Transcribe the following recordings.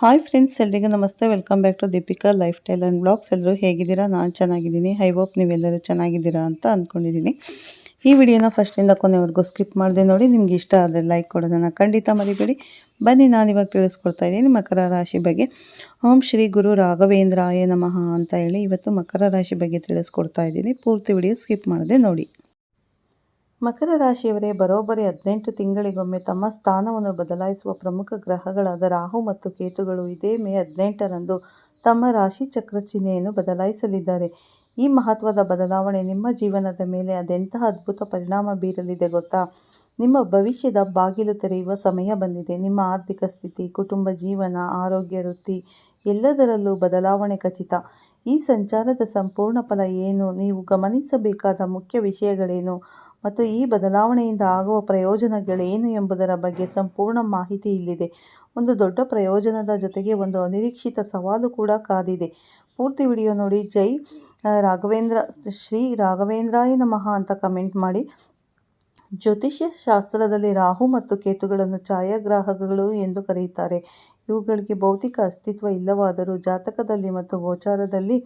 Hi friends, ಎಲ್ರಿಗೂ ನಮಸ್ತೆ. Welcome back to Deepika life style and blogs. ಎಲ್ಲರೂ ಹೇಗಿದ್ದೀರಾ? ನಾನು ಚೆನ್ನಾಗಿದ್ದೀನಿ. ಐ ಹೋಪ್ ನೀವೆಲ್ಲರೂ ಚೆನ್ನಾಗಿದ್ದೀರಾ ಅಂತ ಅಂದ್ಕೊಂಡಿದ್ದೀನಿ ಈ ವಿಡಿಯೋನ ಫಸ್ಟಿಂದ ಕೊನೆವರೆಗೂ ಸ್ಕಿಪ್ ಮಾಡಿದೆ ನೋಡಿ. ನಿಮ್ಗೆ ಇಷ್ಟ ಆದರೆ ಲೈಕ್ ಕೊಡೋದನ್ನು ಖಂಡಿತ ಮರಿಬೇಡಿ. ಬನ್ನಿ, ನಾನು ಇವಾಗ ತಿಳಿಸ್ಕೊಡ್ತಾ ಇದ್ದೀನಿ ಮಕರ ರಾಶಿ ಬಗ್ಗೆ. ಓಂ ಶ್ರೀ ಗುರು ರಾಘವೇಂದ್ರಾಯ ನಮಃ ಅಂತ ಹೇಳಿ ಇವತ್ತು ಮಕರ ರಾಶಿ ಬಗ್ಗೆ ತಿಳಿಸ್ಕೊಡ್ತಾ ಇದ್ದೀನಿ. ಪೂರ್ತಿ ವಿಡಿಯೋ ಸ್ಕಿಪ್ ಮಾಡಿದೆ ನೋಡಿ. ಮಕರ ರಾಶಿಯವರೇ, ಬರೋಬ್ಬರಿ ಹದಿನೆಂಟು ತಿಂಗಳಿಗೊಮ್ಮೆ ತಮ್ಮ ಸ್ಥಾನವನ್ನು ಬದಲಾಯಿಸುವ ಪ್ರಮುಖ ಗ್ರಹಗಳಾದ ರಾಹು ಮತ್ತು ಕೇತುಗಳು ಇದೇ ಮೇ ಹದಿನೆಂಟರಂದು ತಮ್ಮ ರಾಶಿ ಚಕ್ರ ಚಿಹ್ನೆಯನ್ನು ಬದಲಾಯಿಸಲಿದ್ದಾರೆ. ಈ ಮಹತ್ವದ ಬದಲಾವಣೆ ನಿಮ್ಮ ಜೀವನದ ಮೇಲೆ ಅದೆಂತಹ ಅದ್ಭುತ ಪರಿಣಾಮ ಬೀರಲಿದೆ ಗೊತ್ತಾ? ನಿಮ್ಮ ಭವಿಷ್ಯದ ಬಾಗಿಲು ತೆರೆಯುವ ಸಮಯ ಬಂದಿದೆ. ನಿಮ್ಮ ಆರ್ಥಿಕ ಸ್ಥಿತಿ, ಕುಟುಂಬ ಜೀವನ, ಆರೋಗ್ಯ, ವೃತ್ತಿ ಎಲ್ಲದರಲ್ಲೂ ಬದಲಾವಣೆ ಖಚಿತ. ಈ ಸಂಚಾರದ ಸಂಪೂರ್ಣ ಫಲ ಏನು? ನೀವು ಗಮನಿಸಬೇಕಾದ ಮುಖ್ಯ ವಿಷಯಗಳೇನು? ಮತ್ತು ಈ ಬದಲಾವಣೆಯಿಂದ ಆಗುವ ಪ್ರಯೋಜನಗಳೇನು ಎಂಬುದರ ಬಗ್ಗೆ ಸಂಪೂರ್ಣ ಮಾಹಿತಿ ಇಲ್ಲಿದೆ. ಒಂದು ದೊಡ್ಡ ಪ್ರಯೋಜನದ ಜೊತೆಗೆ ಒಂದು ಅನಿರೀಕ್ಷಿತ ಸವಾಲು ಕೂಡ ಕಾದಿದೆ. ಪೂರ್ತಿ ವಿಡಿಯೋ ನೋಡಿ. ಜೈ ರಾಘವೇಂದ್ರ, ಶ್ರೀ ರಾಘವೇಂದ್ರಾಯ ನಮಃ ಅಂತ ಕಮೆಂಟ್ ಮಾಡಿ. ಜ್ಯೋತಿಷ್ಯ ಶಾಸ್ತ್ರದಲ್ಲಿ ರಾಹು ಮತ್ತು ಕೇತುಗಳನ್ನು ಛಾಯಾಗ್ರಾಹಕಗಳು ಎಂದು ಕರೆಯುತ್ತಾರೆ. ಇವುಗಳಿಗೆ ಭೌತಿಕ ಅಸ್ತಿತ್ವ ಇಲ್ಲವಾದರೂ ಜಾತಕದಲ್ಲಿ ಮತ್ತು ಗೋಚಾರದಲ್ಲಿ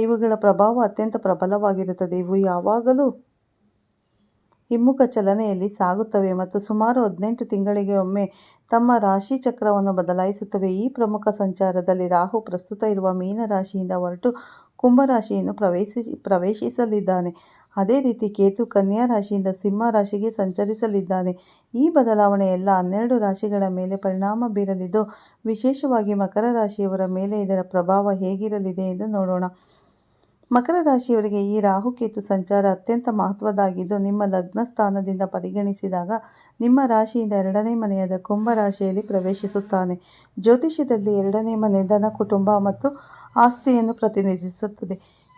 ಇವುಗಳ ಪ್ರಭಾವ ಅತ್ಯಂತ ಪ್ರಬಲವಾಗಿರುತ್ತದೆ. ಇವು ಯಾವಾಗಲೂ ಹಿಮ್ಮುಖ ಚಲನೆಯಲ್ಲಿ ಸಾಗುತ್ತವೆ ಮತ್ತು ಸುಮಾರು ಹದಿನೆಂಟು ತಿಂಗಳಿಗೆ ಒಮ್ಮೆ ತಮ್ಮ ರಾಶಿ ಚಕ್ರವನ್ನು ಬದಲಾಯಿಸುತ್ತವೆ. ಈ ಪ್ರಮುಖ ಸಂಚಾರದಲ್ಲಿ ರಾಹು ಪ್ರಸ್ತುತ ಇರುವ ಮೀನ ರಾಶಿಯಿಂದ ಹೊರಟು ಕುಂಭರಾಶಿಯನ್ನು ಪ್ರವೇಶಿ, ಪ್ರವೇಶಿಸಲಿದ್ದಾನೆ. ಅದೇ ರೀತಿ ಕೇತು ಕನ್ಯಾ ರಾಶಿಯಿಂದ ಸಿಂಹ ರಾಶಿಗೆ ಸಂಚರಿಸಲಿದ್ದಾನೆ. ಈ ಬದಲಾವಣೆ ಎಲ್ಲ ಹನ್ನೆರಡು ರಾಶಿಗಳ ಮೇಲೆ ಪರಿಣಾಮ ಬೀರಲಿದ್ದು, ವಿಶೇಷವಾಗಿ ಮಕರ ರಾಶಿಯವರ ಮೇಲೆ ಇದರ ಪ್ರಭಾವ ಹೇಗಿರಲಿದೆ ಎಂದು ನೋಡೋಣ. ಮಕರ ರಾಶಿಯವರಿಗೆ ಈ ರಾಹುಕೇತು ಸಂಚಾರ ಅತ್ಯಂತ ಮಹತ್ವದಾಗಿದ್ದು ನಿಮ್ಮ ಲಗ್ನ ಸ್ಥಾನದಿಂದ ಪರಿಗಣಿಸಿದಾಗ ನಿಮ್ಮ ರಾಶಿಯಿಂದ ಎರಡನೇ ಮನೆಯಾದ ಕುಂಭ ರಾಶಿಯಲ್ಲಿ ಪ್ರವೇಶಿಸುತ್ತಾನೆ. ಜ್ಯೋತಿಷ್ಯದಲ್ಲಿ ಎರಡನೇ ಮನೆ ಧನ ಕುಟುಂಬ ಮತ್ತು ಆಸ್ತಿಯನ್ನು ಪ್ರತಿನಿಧಿಸುತ್ತದೆ.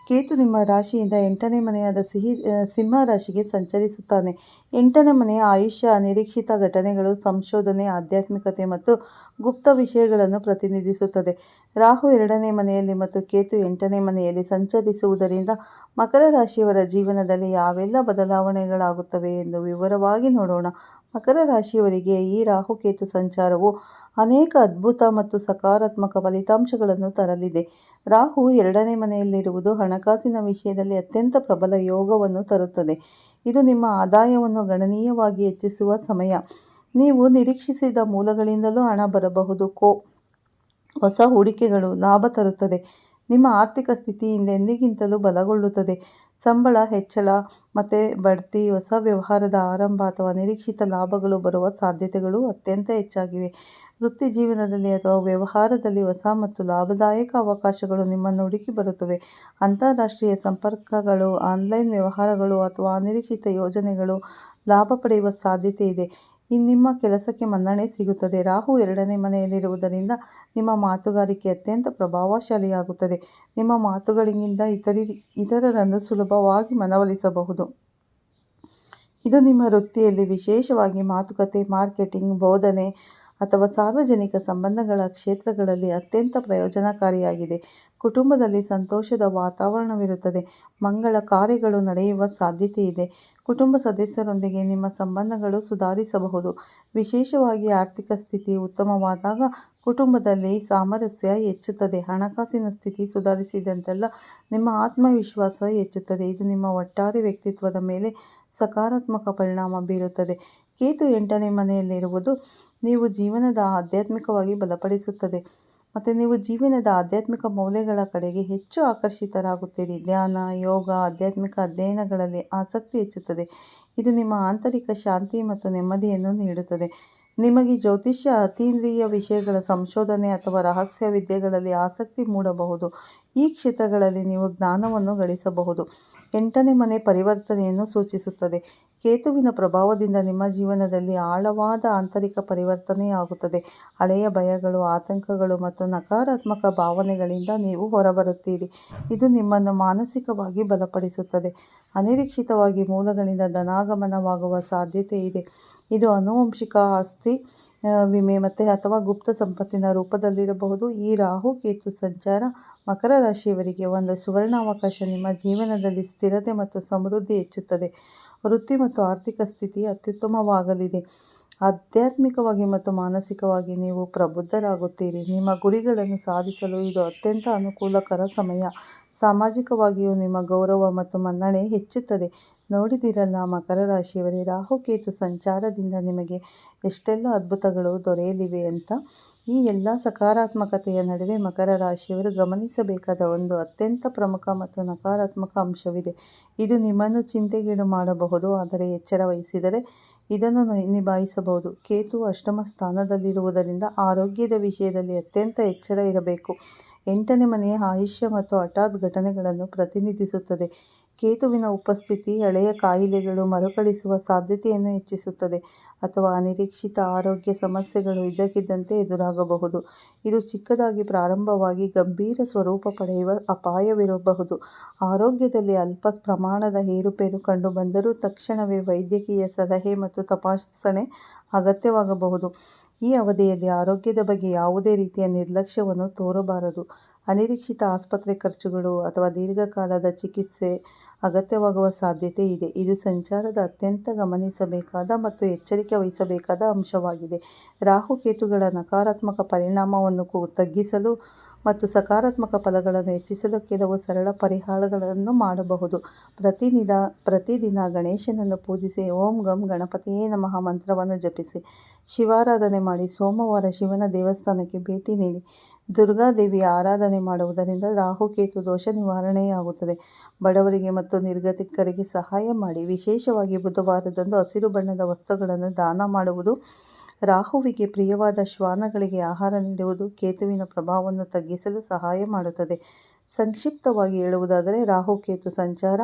ಕೇತು ನಿಮ್ಮ ರಾಶಿಯಿಂದ ಎಂಟನೇ ಮನೆಯಾದ ಸಿಹಿ ಸಿಂಹ ರಾಶಿಗೆ ಸಂಚರಿಸುತ್ತಾನೆ. ಎಂಟನೇ ಮನೆಯ ಆಯುಷ್ಯ, ಅನಿರೀಕ್ಷಿತ ಘಟನೆಗಳು, ಸಂಶೋಧನೆ, ಆಧ್ಯಾತ್ಮಿಕತೆ ಮತ್ತು ಗುಪ್ತ ವಿಷಯಗಳನ್ನು ಪ್ರತಿನಿಧಿಸುತ್ತದೆ. ರಾಹು ಎರಡನೇ ಮನೆಯಲ್ಲಿ ಮತ್ತು ಕೇತು ಎಂಟನೇ ಮನೆಯಲ್ಲಿ ಸಂಚರಿಸುವುದರಿಂದ ಮಕರ ರಾಶಿಯವರ ಜೀವನದಲ್ಲಿ ಯಾವೆಲ್ಲ ಬದಲಾವಣೆಗಳಾಗುತ್ತವೆ ಎಂದು ವಿವರವಾಗಿ ನೋಡೋಣ. ಮಕರ ರಾಶಿಯವರಿಗೆ ಈ ರಾಹುಕೇತು ಸಂಚಾರವು ಅನೇಕ ಅದ್ಭುತ ಮತ್ತು ಸಕಾರಾತ್ಮಕ ಫಲಿತಾಂಶಗಳನ್ನು ತರಲಿದೆ. ರಾಹು ಎರಡನೇ ಮನೆಯಲ್ಲಿರುವುದು ಹಣಕಾಸಿನ ವಿಷಯದಲ್ಲಿ ಅತ್ಯಂತ ಪ್ರಬಲ ಯೋಗವನ್ನು ತರುತ್ತದೆ. ಇದು ನಿಮ್ಮ ಆದಾಯವನ್ನು ಗಣನೀಯವಾಗಿ ಹೆಚ್ಚಿಸುವ ಸಮಯ. ನೀವು ನಿರೀಕ್ಷಿಸಿದ ಮೂಲಗಳಿಂದಲೂ ಹಣ ಬರಬಹುದು. ಕೋ, ಹೊಸ ಹೂಡಿಕೆಗಳು ಲಾಭ ತರುತ್ತದೆ. ನಿಮ್ಮ ಆರ್ಥಿಕ ಸ್ಥಿತಿಯಿಂದ ಎಂದಿಗಿಂತಲೂ ಬಲಗೊಳ್ಳುತ್ತದೆ. ಸಂಬಳ ಹೆಚ್ಚಳ ಮತ್ತು ಬಡ್ತಿ, ಹೊಸ ವ್ಯವಹಾರದ ಆರಂಭ ಅಥವಾ ನಿರೀಕ್ಷಿತ ಲಾಭಗಳು ಬರುವ ಸಾಧ್ಯತೆಗಳು ಅತ್ಯಂತ ಹೆಚ್ಚಾಗಿವೆ. ವೃತ್ತಿ ಜೀವನದಲ್ಲಿ ಅಥವಾ ವ್ಯವಹಾರದಲ್ಲಿ ಹೊಸ ಮತ್ತು ಲಾಭದಾಯಕ ಅವಕಾಶಗಳು ನಿಮ್ಮನ್ನು ಹುಡುಕಿ ಬರುತ್ತವೆ. ಅಂತಾರಾಷ್ಟ್ರೀಯ ಸಂಪರ್ಕಗಳು, ಆನ್ಲೈನ್ ವ್ಯವಹಾರಗಳು ಅಥವಾ ಅನಿರೀಕ್ಷಿತ ಯೋಜನೆಗಳು ಲಾಭ ಪಡೆಯುವ ಸಾಧ್ಯತೆ ಇದೆ. ನಿಮ್ಮ ಕೆಲಸಕ್ಕೆ ಮನ್ನಣೆ ಸಿಗುತ್ತದೆ. ರಾಹು ಎರಡನೇ ಮನೆಯಲ್ಲಿರುವುದರಿಂದ ನಿಮ್ಮ ಮಾತುಗಾರಿಕೆ ಅತ್ಯಂತ ಪ್ರಭಾವಶಾಲಿಯಾಗುತ್ತದೆ. ನಿಮ್ಮ ಮಾತುಗಳಿಂದ ಇತರಿ, ಇತರರನ್ನು ಸುಲಭವಾಗಿ ಮನವೊಲಿಸಬಹುದು. ಇದು ನಿಮ್ಮ ವೃತ್ತಿಯಲ್ಲಿ ವಿಶೇಷವಾಗಿ ಮಾತುಕತೆ, ಮಾರ್ಕೆಟಿಂಗ್, ಬೋಧನೆ ಅಥವಾ ಸಾರ್ವಜನಿಕ ಸಂಬಂಧಗಳ ಕ್ಷೇತ್ರಗಳಲ್ಲಿ ಅತ್ಯಂತ ಪ್ರಯೋಜನಕಾರಿಯಾಗಿದೆ. ಕುಟುಂಬದಲ್ಲಿ ಸಂತೋಷದ ವಾತಾವರಣವಿರುತ್ತದೆ. ಮಂಗಳ ಕಾರ್ಯಗಳು ನಡೆಯುವ ಸಾಧ್ಯತೆ ಇದೆ ಕುಟುಂಬ ಸದಸ್ಯರೊಂದಿಗೆ ನಿಮ್ಮ ಸಂಬಂಧಗಳು ಸುಧಾರಿಸಬಹುದು. ವಿಶೇಷವಾಗಿ ಆರ್ಥಿಕ ಸ್ಥಿತಿ ಉತ್ತಮವಾದಾಗ ಕುಟುಂಬದಲ್ಲಿ ಸಾಮರಸ್ಯ ಹೆಚ್ಚುತ್ತದೆ. ಹಣಕಾಸಿನ ಸ್ಥಿತಿ ಸುಧಾರಿಸಿದಂತೆಲ್ಲ ನಿಮ್ಮ ಆತ್ಮವಿಶ್ವಾಸ ಹೆಚ್ಚುತ್ತದೆ. ಇದು ನಿಮ್ಮ ಒಟ್ಟಾರೆ ವ್ಯಕ್ತಿತ್ವದ ಮೇಲೆ ಸಕಾರಾತ್ಮಕ ಪರಿಣಾಮ ಬೀರುತ್ತದೆ. ಕೇತು ಎಂಟನೇ ಮನೆಯಲ್ಲಿರುವುದು ನೀವು ಜೀವನದ ಆಧ್ಯಾತ್ಮಿಕವಾಗಿ ಬಲಪಡಿಸುತ್ತದೆ. ಮತ್ತು ನೀವು ಜೀವನದ ಆಧ್ಯಾತ್ಮಿಕ ಮೌಲ್ಯಗಳ ಕಡೆಗೆ ಹೆಚ್ಚು ಆಕರ್ಷಿತರಾಗುತ್ತೀರಿ. ಧ್ಯಾನ, ಯೋಗ, ಆಧ್ಯಾತ್ಮಿಕ ಅಧ್ಯಯನಗಳಲ್ಲಿ ಆಸಕ್ತಿ ಹೆಚ್ಚುತ್ತದೆ. ಇದು ನಿಮ್ಮ ಆಂತರಿಕ ಶಾಂತಿ ಮತ್ತು ನೆಮ್ಮದಿಯನ್ನು ನೀಡುತ್ತದೆ. ನಿಮಗೆ ಜ್ಯೋತಿಷ್ಯ, ಅತೀಂದ್ರಿಯ ವಿಷಯಗಳ ಸಂಶೋಧನೆ ಅಥವಾ ರಹಸ್ಯ ವಿದ್ಯೆಗಳಲ್ಲಿ ಆಸಕ್ತಿ ಮೂಡಬಹುದು. ಈ ಕ್ಷೇತ್ರಗಳಲ್ಲಿ ನೀವು ಜ್ಞಾನವನ್ನು ಗಳಿಸಬಹುದು. ಎಂಟನೇ ಮನೆ ಪರಿವರ್ತನೆಯನ್ನು ಸೂಚಿಸುತ್ತದೆ. ಕೇತುವಿನ ಪ್ರಭಾವದಿಂದ ನಿಮ್ಮ ಜೀವನದಲ್ಲಿ ಆಳವಾದ ಆಂತರಿಕ ಪರಿವರ್ತನೆಯಾಗುತ್ತದೆ. ಹಳೆಯ ಭಯಗಳು, ಆತಂಕಗಳು ಮತ್ತು ನಕಾರಾತ್ಮಕ ಭಾವನೆಗಳಿಂದ ನೀವು ಹೊರಬರುತ್ತೀರಿ. ಇದು ನಿಮ್ಮನ್ನು ಮಾನಸಿಕವಾಗಿ ಬಲಪಡಿಸುತ್ತದೆ. ಅನಿರೀಕ್ಷಿತವಾಗಿ ಮೂಲಗಳಿಂದ ಧನಾಗಮನವಾಗುವ ಸಾಧ್ಯತೆ ಇದೆ. ಇದು ಆನುವಂಶಿಕ ಆಸ್ತಿ ವಿಮೆ ಮತ್ತು ಅಥವಾ ಗುಪ್ತ ಸಂಪತ್ತಿನ ರೂಪದಲ್ಲಿರಬಹುದು. ಈ ರಾಹು, ಕೇತು ಸಂಚಾರ ಮಕರ ರಾಶಿಯವರಿಗೆ ಒಂದು ಸುವರ್ಣಾವಕಾಶ ನಿಮ್ಮ ಜೀವನದಲ್ಲಿ ಸ್ಥಿರತೆ ಮತ್ತು ಸಮೃದ್ಧಿ ಹೆಚ್ಚುತ್ತದೆ. ವೃತ್ತಿ ಮತ್ತು ಆರ್ಥಿಕ ಸ್ಥಿತಿ ಅತ್ಯುತ್ತಮವಾಗಲಿದೆ. ಆಧ್ಯಾತ್ಮಿಕವಾಗಿ ಮತ್ತು ಮಾನಸಿಕವಾಗಿ ನೀವು ಪ್ರಬುದ್ಧರಾಗುತ್ತೀರಿ. ನಿಮ್ಮ ಗುರಿಗಳನ್ನು ಸಾಧಿಸಲು ಇದು ಅತ್ಯಂತ ಅನುಕೂಲಕರ ಸಮಯ. ಸಾಮಾಜಿಕವಾಗಿಯೂ ನಿಮ್ಮ ಗೌರವ ಮತ್ತು ಮನ್ನಣೆ ಹೆಚ್ಚುತ್ತದೆ. ನೋಡಿದಿರಲ್ಲ ಮಕರ ರಾಶಿಯವರೇ, ರಾಹುಕೇತು ಸಂಚಾರದಿಂದ ನಿಮಗೆ ಎಷ್ಟೆಲ್ಲ ಅದ್ಭುತಗಳು ದೊರೆಯಲಿವೆ ಅಂತ? ಈ ಎಲ್ಲ ಸಕಾರಾತ್ಮಕತೆಯ ನಡುವೆ ಮಕರ ರಾಶಿಯವರು ಗಮನಿಸಬೇಕಾದ ಒಂದು ಅತ್ಯಂತ ಪ್ರಮುಖ ಮತ್ತು ನಕಾರಾತ್ಮಕ ಅಂಶವಿದೆ. ಇದು ನಿಮ್ಮನ್ನು ಚಿಂತೆಗೀಡು ಮಾಡಬಹುದು, ಆದರೆ ಎಚ್ಚರ ವಹಿಸಿದರೆ ಇದನ್ನು ನಿಭಾಯಿಸಬಹುದು. ಕೇತು ಅಷ್ಟಮ ಸ್ಥಾನದಲ್ಲಿರುವುದರಿಂದ ಆರೋಗ್ಯದ ವಿಷಯದಲ್ಲಿ ಅತ್ಯಂತ ಎಚ್ಚರ ಇರಬೇಕು. ಎಂಟನೇ ಮನೆಯ ಆಯುಷ್ಯ ಮತ್ತು ಹಠಾತ್ ಘಟನೆಗಳನ್ನು ಪ್ರತಿನಿಧಿಸುತ್ತದೆ. ಕೇತುವಿನ ಉಪಸ್ಥಿತಿ ಹಳೆಯ ಕಾಯಿಲೆಗಳು ಮರುಕಳಿಸುವ ಸಾಧ್ಯತೆಯನ್ನು ಹೆಚ್ಚಿಸುತ್ತದೆ. ಅಥವಾ ಅನಿರೀಕ್ಷಿತ ಆರೋಗ್ಯ ಸಮಸ್ಯೆಗಳು ಇದ್ದಕ್ಕಿದ್ದಂತೆ ಎದುರಾಗಬಹುದು. ಇದು ಚಿಕ್ಕದಾಗಿ ಪ್ರಾರಂಭವಾಗಿ ಗಂಭೀರ ಸ್ವರೂಪ ಪಡೆಯುವ ಅಪಾಯವಿರಬಹುದು. ಆರೋಗ್ಯದಲ್ಲಿ ಅಲ್ಪ ಪ್ರಮಾಣದ ಏರುಪೇರು ಕಂಡುಬಂದರೂ ತಕ್ಷಣವೇ ವೈದ್ಯಕೀಯ ಸಲಹೆ ಮತ್ತು ತಪಾಸಣೆ ಅಗತ್ಯವಾಗಬಹುದು. ಈ ಅವಧಿಯಲ್ಲಿ ಆರೋಗ್ಯದ ಬಗ್ಗೆ ಯಾವುದೇ ರೀತಿಯ ನಿರ್ಲಕ್ಷ್ಯವನ್ನು ತೋರಬಾರದು. ಅನಿರೀಕ್ಷಿತ ಆಸ್ಪತ್ರೆ ಖರ್ಚುಗಳು ಅಥವಾ ದೀರ್ಘಕಾಲದ ಚಿಕಿತ್ಸೆ ಅಗತ್ಯವಾಗುವ ಸಾಧ್ಯತೆ ಇದೆ. ಇದು ಸಂಚಾರದ ಅತ್ಯಂತ ಗಮನಿಸಬೇಕಾದ ಮತ್ತು ಎಚ್ಚರಿಕೆ ವಹಿಸಬೇಕಾದ ಅಂಶವಾಗಿದೆ. ರಾಹುಕೇತುಗಳ ನಕಾರಾತ್ಮಕ ಪರಿಣಾಮವನ್ನು ತಗ್ಗಿಸಲು ಮತ್ತು ಸಕಾರಾತ್ಮಕ ಫಲಗಳನ್ನು ಹೆಚ್ಚಿಸಲು ಕೆಲವು ಸರಳ ಪರಿಹಾರಗಳನ್ನು ಮಾಡಬಹುದು. ಪ್ರತಿನಿಧ, ಪ್ರತಿದಿನ ಗಣೇಶನನ್ನು ಪೂಜಿಸಿ, ಓಂ ಗಂ ಗಣಪತಿಯೇ ನಮಃ ಮಂತ್ರವನ್ನು ಜಪಿಸಿ, ಶಿವಾರಾಧನೆ ಮಾಡಿ, ಸೋಮವಾರ ಶಿವನ ದೇವಸ್ಥಾನಕ್ಕೆ ಭೇಟಿ ನೀಡಿ, ದುರ್ಗಾದೇವಿಯ ಆರಾಧನೆ ಮಾಡುವುದರಿಂದ ರಾಹುಕೇತು ದೋಷ ನಿವಾರಣೆಯಾಗುತ್ತದೆ. ಬಡವರಿಗೆ ಮತ್ತು ನಿರ್ಗತಿಕರಿಗೆ ಸಹಾಯ ಮಾಡಿ. ವಿಶೇಷವಾಗಿ ಬುಧವಾರದಂದು ಹಸಿರು ಬಣ್ಣದ ವಸ್ತುಗಳನ್ನು ದಾನ ಮಾಡುವುದು, ರಾಹುವಿಗೆ ಪ್ರಿಯವಾದ ಶ್ವಾನಗಳಿಗೆ ಆಹಾರ ನೀಡುವುದು ಕೇತುವಿನ ಪ್ರಭಾವವನ್ನು ತಗ್ಗಿಸಲು ಸಹಾಯ ಮಾಡುತ್ತದೆ. ಸಂಕ್ಷಿಪ್ತವಾಗಿ ಹೇಳುವುದಾದರೆ, ರಾಹು ಕೇತು ಸಂಚಾರ,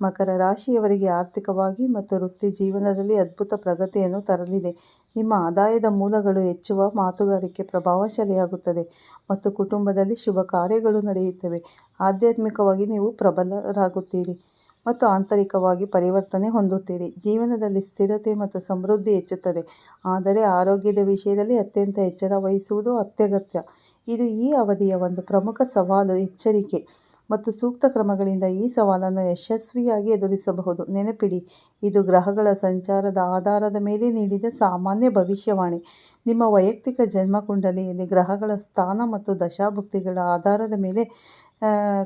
ಮಕರ ರಾಶಿಯವರಿಗೆ ಆರ್ಥಿಕವಾಗಿ ಮತ್ತು ವೃತ್ತಿ ಜೀವನದಲ್ಲಿ ಅದ್ಭುತ ಪ್ರಗತಿಯನ್ನು ತರಲಿದೆ. ನಿಮ್ಮ ಆದಾಯದ ಮೂಲಗಳು ಹೆಚ್ಚುವ ಮಾತುಗಾರಿಕೆ ಪ್ರಭಾವಶಾಲಿಯಾಗುತ್ತದೆ ಮತ್ತು ಕುಟುಂಬದಲ್ಲಿ ಶುಭ ಕಾರ್ಯಗಳು ನಡೆಯುತ್ತವೆ. ಆಧ್ಯಾತ್ಮಿಕವಾಗಿ ನೀವು ಪ್ರಬಲರಾಗುತ್ತೀರಿ ಮತ್ತು ಆಂತರಿಕವಾಗಿ ಪರಿವರ್ತನೆ ಹೊಂದುತ್ತೀರಿ. ಜೀವನದಲ್ಲಿ ಸ್ಥಿರತೆ ಮತ್ತು ಸಮೃದ್ಧಿ ಹೆಚ್ಚುತ್ತದೆ. ಆದರೆ ಆರೋಗ್ಯದ ವಿಷಯದಲ್ಲಿ ಅತ್ಯಂತ ಎಚ್ಚರ ವಹಿಸುವುದು ಅತ್ಯಗತ್ಯ. ಇದು ಈ ಅವಧಿಯ ಒಂದು ಪ್ರಮುಖ ಸವಾಲು. ಎಚ್ಚರಿಕೆ. ಮತ್ತು ಸೂಕ್ತ ಕ್ರಮಗಳಿಂದ ಈ ಸವಾಲನ್ನು ಯಶಸ್ವಿಯಾಗಿ ಎದುರಿಸಬಹುದು. ನೆನಪಿಡಿ, ಇದು ಗ್ರಹಗಳ ಸಂಚಾರದ ಆಧಾರದ ಮೇಲೆ ನೀಡಿದ ಸಾಮಾನ್ಯ ಭವಿಷ್ಯವಾಣಿ. ನಿಮ್ಮ ವೈಯಕ್ತಿಕ ಜನ್ಮಕುಂಡಲಿಯಲ್ಲಿ ಗ್ರಹಗಳ ಸ್ಥಾನ ಮತ್ತು ದಶಾಭುಕ್ತಿಗಳ ಆಧಾರದ ಮೇಲೆ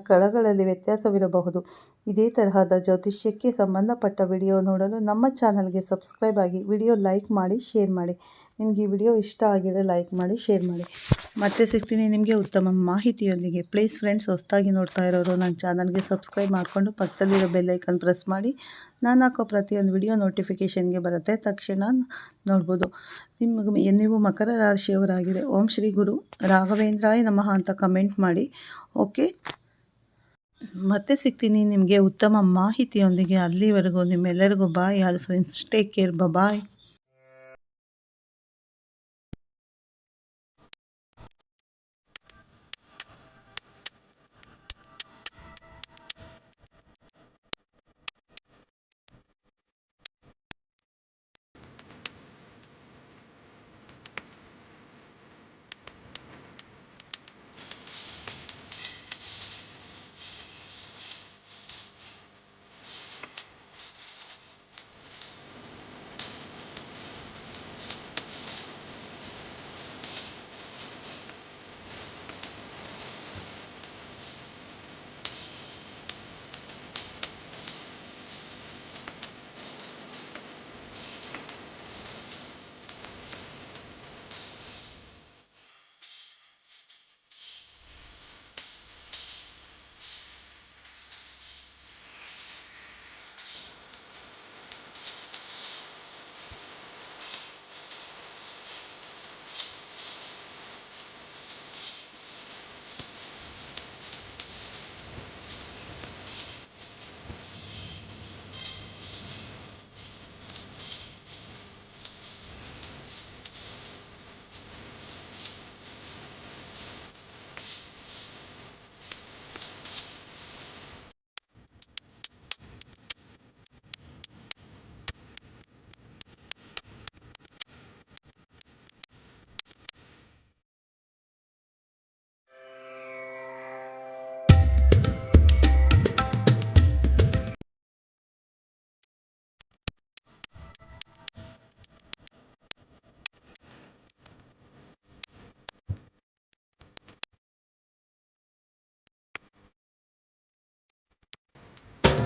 ಕಳಗಳಲ್ಲಿ ವ್ಯತ್ಯಾಸವಿರಬಹುದು. ಇದೇ ತರಹದ ಜ್ಯೋತಿಷ್ಯಕ್ಕೆ ಸಂಬಂಧಪಟ್ಟ ವಿಡಿಯೋ ನೋಡಲು ನಮ್ಮ ಚಾನಲ್ಗೆ ಸಬ್ಸ್ಕ್ರೈಬ್ ಆಗಿ ವಿಡಿಯೋ ಲೈಕ್ ಮಾಡಿ, ಶೇರ್ ಮಾಡಿ. ನಿಮಗೆ ಈ ವಿಡಿಯೋ ಇಷ್ಟ ಆಗಿದೆ ಲೈಕ್ ಮಾಡಿ, ಶೇರ್ ಮಾಡಿ. ಮತ್ತೆ ಸಿಗ್ತೀನಿ ನಿಮಗೆ ಉತ್ತಮ ಮಾಹಿತಿಯೊಂದಿಗೆ. ಪ್ಲೀಸ್ ಫ್ರೆಂಡ್ಸ್ ಹೊಸದಾಗಿ ನೋಡ್ತಾ ಇರೋರು ನನ್ನ ಚಾನಲ್ಗೆ ಸಬ್ಸ್ಕ್ರೈಬ್ ಮಾಡಿಕೊಂಡು ಪಕ್ಕದಲ್ಲಿರೋ ಬೆಲ್ಲೈಕನ್ ಪ್ರೆಸ್ ಮಾಡಿ. ನಾನು ಹಾಕೋ ಪ್ರತಿಯೊಂದು ವಿಡಿಯೋ ನೋಟಿಫಿಕೇಷನ್ಗೆ ಬರುತ್ತೆ. ತಕ್ಷಣ ನೋಡ್ಬೋದು. ನಿಮಗೆ ನೀವು ಮಕರ ರಾಶಿಯವರಾಗಿದೆ ಓಂ ಶ್ರೀ ಗುರು ರಾಘವೇಂದ್ರಾಯ ನಮಃ ಅಂತ ಕಮೆಂಟ್ ಮಾಡಿ. ಓಕೆ ಮತ್ತೆ ಸಿಗ್ತೀನಿ ನಿಮಗೆ ಉತ್ತಮ ಮಾಹಿತಿಯೊಂದಿಗೆ. ಅಲ್ಲಿವರೆಗೂ ನಿಮ್ಮೆಲ್ಲರಿಗೂ bye all friends take care bye